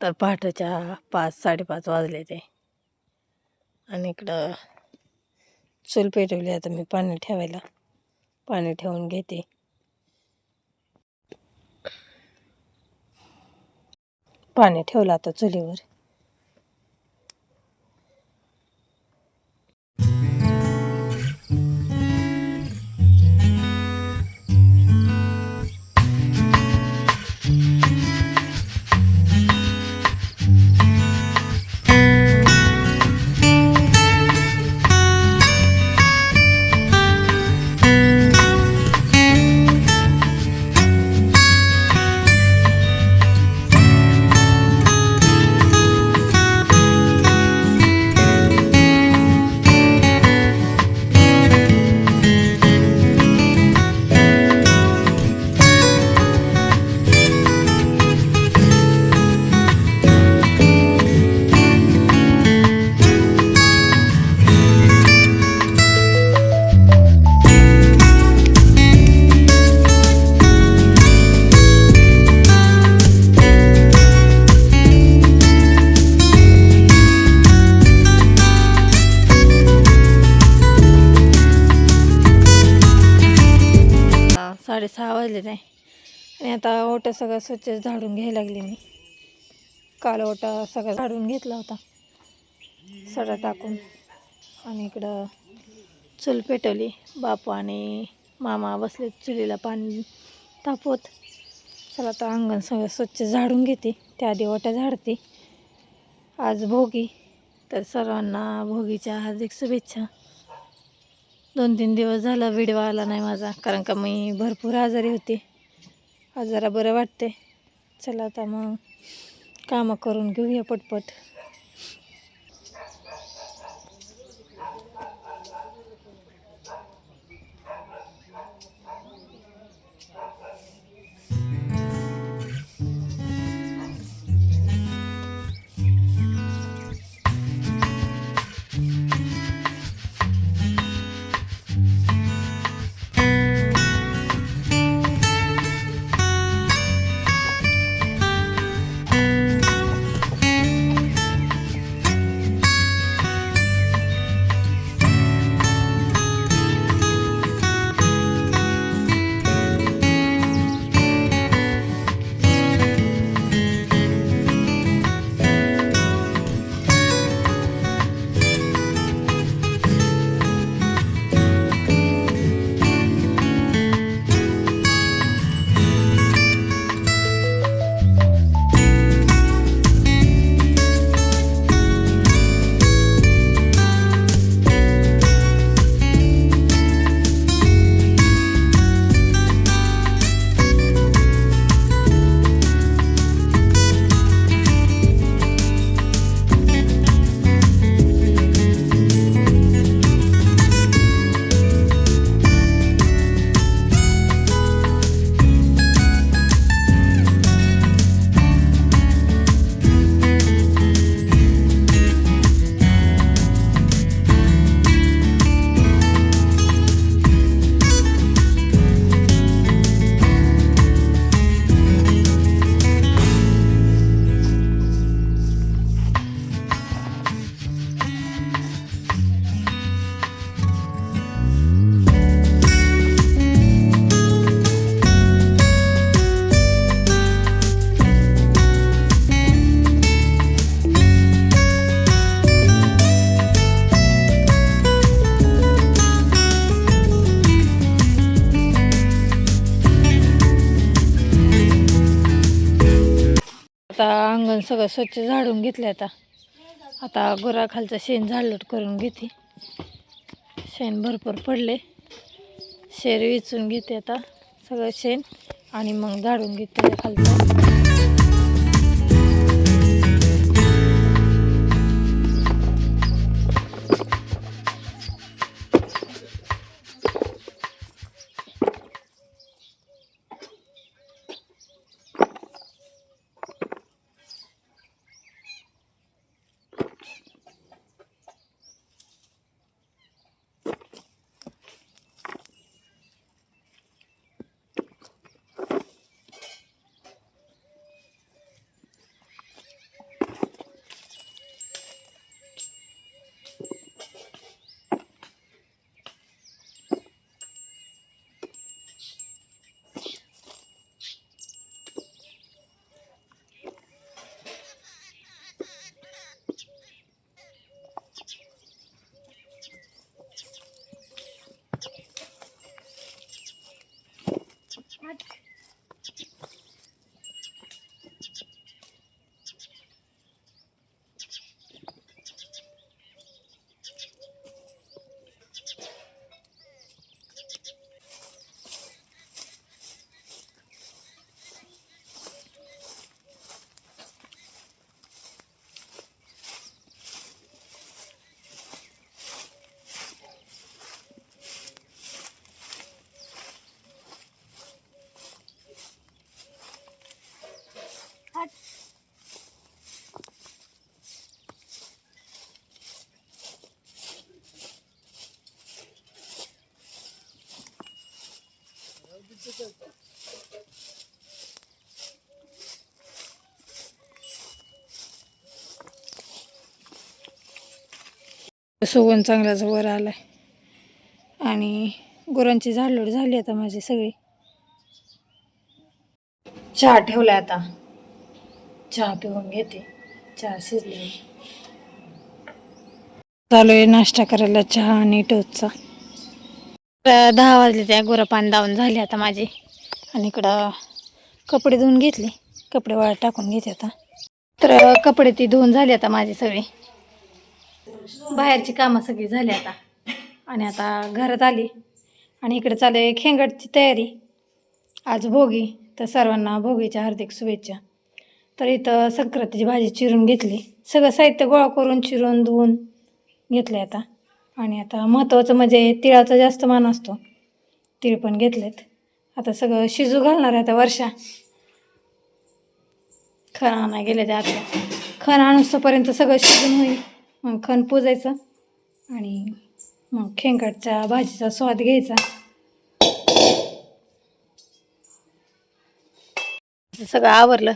तर पहाटेच्या पाच साडेपाच वाजले ते. आणि इकडं चूल पेटवली आता मी पाणी ठेवायला. पाणी ठेवून घेते. पाणी ठेवलं आता चुलीवर. साडेसहा वाजले नाही. आणि आता ओटा सगळं स्वच्छ झाडून घ्यायला लागले मी. काल ओटा सगळा झाडून घेतला होता. सडा टाकून. आणि इकडं चूल पेटवली. बापू आणि मामा बसले चुलीला पाणी तापवत. चला आता अंगण सगळं स्वच्छ झाडून घेते. त्याआधी ओट्या झाडते. आज भोगी. तर सर्वांना भोगीच्या हार्दिक शुभेच्छा. दोन तीन दिवस झाला व्हिडिओ आला नाही माझा. कारण का मी भरपूर आजारी होते. आजारा बरं वाटते चला आता मग कामं करून घेऊया पटपट. आता अंगण सगळं स्वच्छ झाडून घेतलं आता. आता गुराखालचं शेण झाडलोट करून घेते. शेण भरपूर पडले. शेर विचून घेते आता सगळं शेण आणि मग झाडून घेते खालचं. सुगंध चांगलाच वर आलाय. आणि गुरांची झाडलोड झाली आता माझी सगळी. चहा ठेवलाय आता. चहा पिऊन घेते. चहा शिजली. चालू आहे नाश्ता करायला चहा आणि टोचचा दहा वाजले त्या गुरं पाणी दावून झाले आता माझे. आणि इकडं कपडे धुवून घेतले. कपडे वाळत टाकून घेते आता. तर कपडे ती धुवून झाले आता माझी सगळी. बाहेरची कामं सगळी झाली आता. आणि आता घरात आली. आणि इकडे चालू आहे खेंगडची तयारी. आज भोगी. तर सर्वांना भोगीच्या हार्दिक शुभेच्छा. तर इथं संक्रांतीची भाजी चिरून घेतली. सगळं साहित्य गोळा करून चिरून धुवून घेतलं आता. आणि आता महत्त्वाचं म्हणजे तिळाचा जास्त मान असतो. तीळ पण घेतलेत. आता सगळं शिजू घालणार आहे आता वर्षा. खण आणा गेले ते आता खण आणूस्तोपर्यंत सगळं शिजून होईल. मग खण पुजायचं. आणि मग खेंकटच्या भाजीचा स्वाद घ्यायचा. सगळं आवरलं.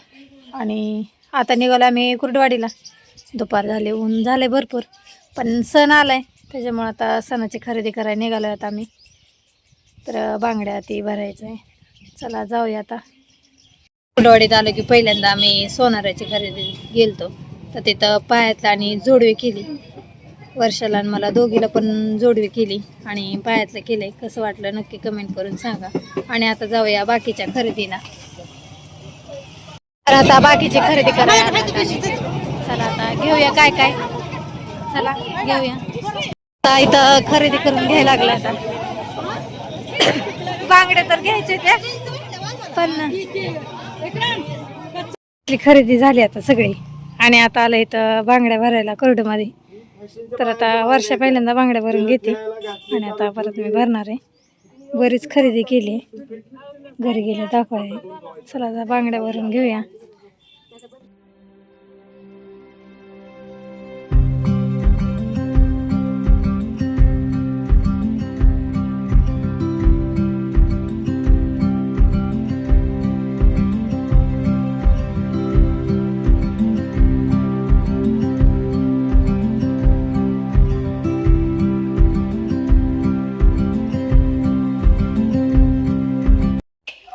आणि आता निघालो आम्ही कुर्डवाडीला. दुपार झाले ऊन झाले भरपूर. पण सण आलाय. त्याच्यामुळं आता सणाची खरेदी करायला निघालो आता आम्ही. तर बांगड्या ती भरायचं आहे चला जाऊया आता. कुर्डवाडीत आलो की पहिल्यांदा आम्ही सोनाराची खरेदी गेलतो. तर तिथं पायातला आणि जोडवी केली. वर्षाला आणि मला दोघीला पण जोडवी केली आणि पायातलं केलं कसं वाटलं नक्की कमेंट करून सांगा. आणि आता जाऊया बाकीच्या खरेदीला. तर आता बाकीची खरेदी करायला चला आता घेऊया काय काय. चला घेऊया. आता इथं खरेदी करून घ्यायला लागला आता. बांगड्या तर घ्यायचे त्या पण खरेदी झाली आता सगळी. आणि आता आलं इथं बांगड्या भरायला कोरडमध्ये तर आता वर्षा पहिल्यांदा बांगड्या भरून घेते. आणि आता परत मी भरणार आहे. बरीच खरेदी केली. घरी गेले दाखवाय चला आता बांगड्या भरून घेऊया.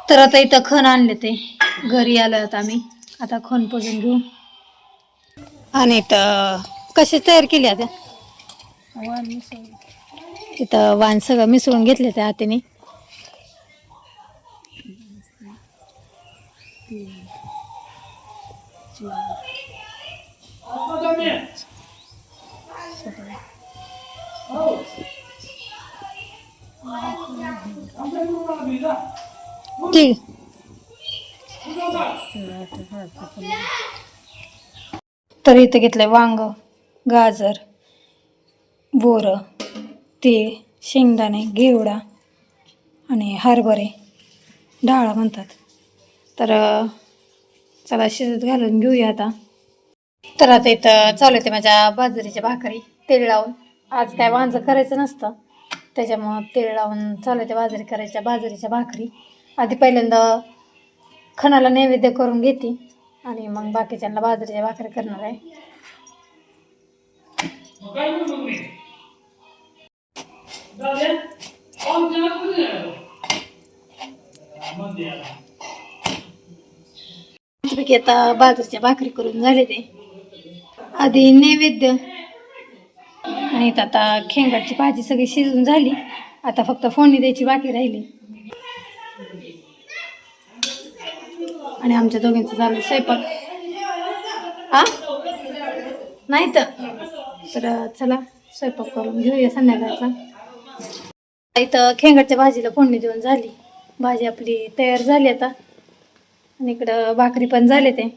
तर आता इथं खण आणले ते. घरी आलं आता आम्ही. आता खण पुजून घेऊ. आणि इथं कशी तयार केली आता? इथं वाण सगळं मिसळून घेतले त्या हातीने. तीळ तर इथं घेतलंय वांग गाजर बोरं तीळ शेंगदाणे घेवडा आणि हरभरे डाळ म्हणतात. तर चला शिजत घालून घेऊया आता. तर आता इथं चालू आहे ते माझ्या बाजरीच्या भाकरी तेल लावून. आज काय वांजं करायचं नसतं. त्याच्यामुळं तेल लावून चालू आहे ते बाजरी करायच्या बाजरीच्या भाकरी. आधी पहिल्यांदा खणाला नैवेद्य करून घेते आणि मग बाकीच्यांना बाजरीच्या भाकरी करणार आहे. आता बाजरीच्या भाकरी करून झाले ते. आधी नैवेद्य आणि आता खेंगाची भाजी सगळी शिजून झाली. आता फक्त फोडणी द्यायची बाकी राहिली. आणि आमच्या दोघींचं झालं स्वयंपाक. हा नाही तर. चला स्वयंपाक करून घेऊया संध्याकाळचा. इथं खेंगडच्या भाजीला फोडणी देऊन झाली. भाजी आपली तयार झाली आता. आणि इकडं भाकरी पण झाले ते.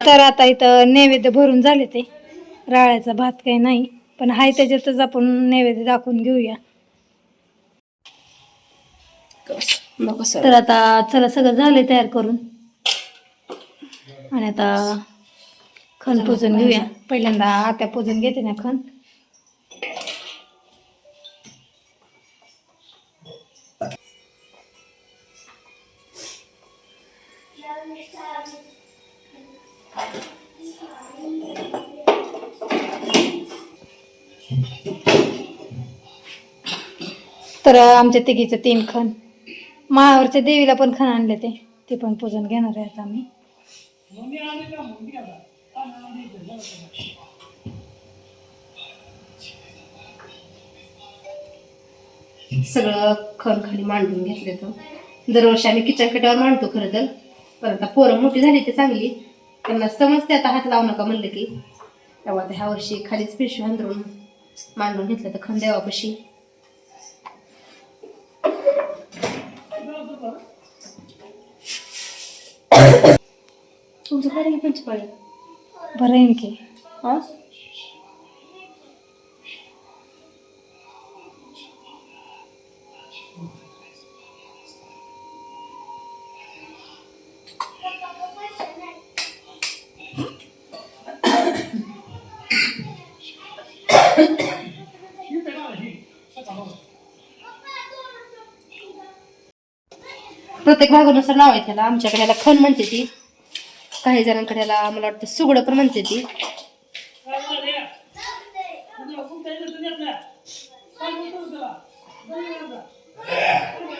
तर आता इथं नैवेद्य भरून झाले ते. राळ्याचा भात काही नाही. पण हाय त्याच्यातच आपण नैवेद्य दाखवून घेऊया. तर आता चला सगळं झाले तयार करून. आणि आता खण पुजून घेऊया. पहिल्यांदा आत्या पुजून घेते ना खण. तर आमच्या तिघीचं तीन खण. माळावरच्या देवीला पण खण आणले ते. ते पण पूजन घेणार आहेत आम्ही. सगळं खण खाली मांडून घेतलं तर. दरवर्षी आम्ही किचन कट्यावर मांडतो खरं तर. पण आता पोरं मोठी झाली ते चांगली. त्यांना समजते आता हात लावू नका म्हणलं की. तेव्हा आता ह्या वर्षी खालीच पिशवी अंदरून मांडून घेतलं तर खण देवापाशी. तुमचं काय रे पंचपाळी बरं आहे की. हा? प्रत्येक भागानुसार नाव आहे त्याला. आमच्याकडे याला खण म्हणते ती. काही जणांकडे याला मला वाटतं सुगडं पण म्हणते ती.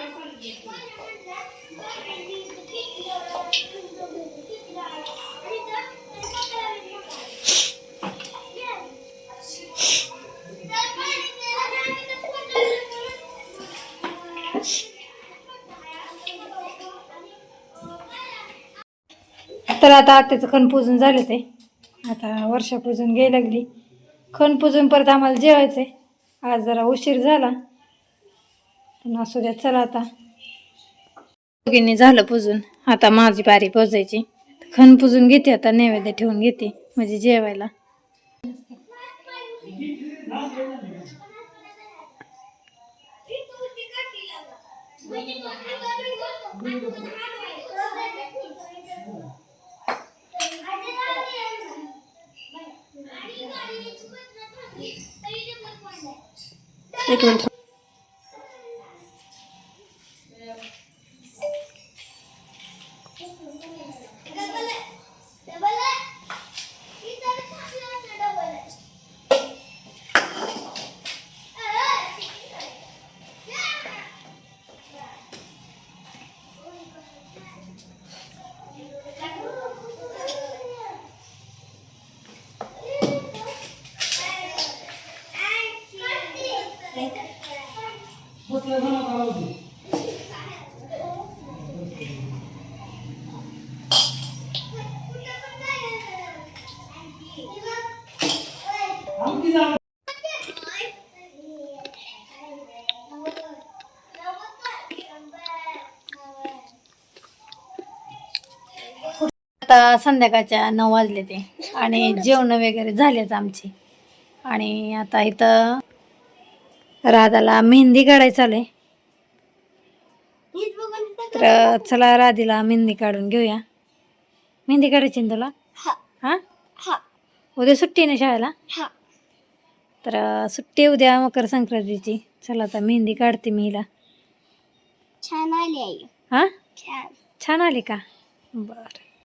आता आत्याचं खण पूजन झालं ते आता वर्षा पूजन घ्यायला लागली. खण परत आम्हाला जेवायचं आहे आज जरा उशीर झाला. पण असू द्या चला आता. दोघींनी झालं पूजन. आता माझी बारी पोजायची. खण पूजून घेते आता नैवेद्य ठेवून घेते म्हणजे जेवायला. Recommend. आता संध्याकाळच्या नऊ वाजले ते आणि जेवण वगैरे झालेच आमची. आणि आता इथं राधाला मेहंदी काढायचं आलंय. तर चला राधीला मेहंदी काढून घेऊया. मेहंदी काढायची ना तुला? हा. उद्या सुट्टी ना शाळेला? तर सुट्टी उद्या मकर संक्रांतीची. चला आता मेहंदी काढते मी हिला. छान आली आई. हा? छान. छान आली का? बरं.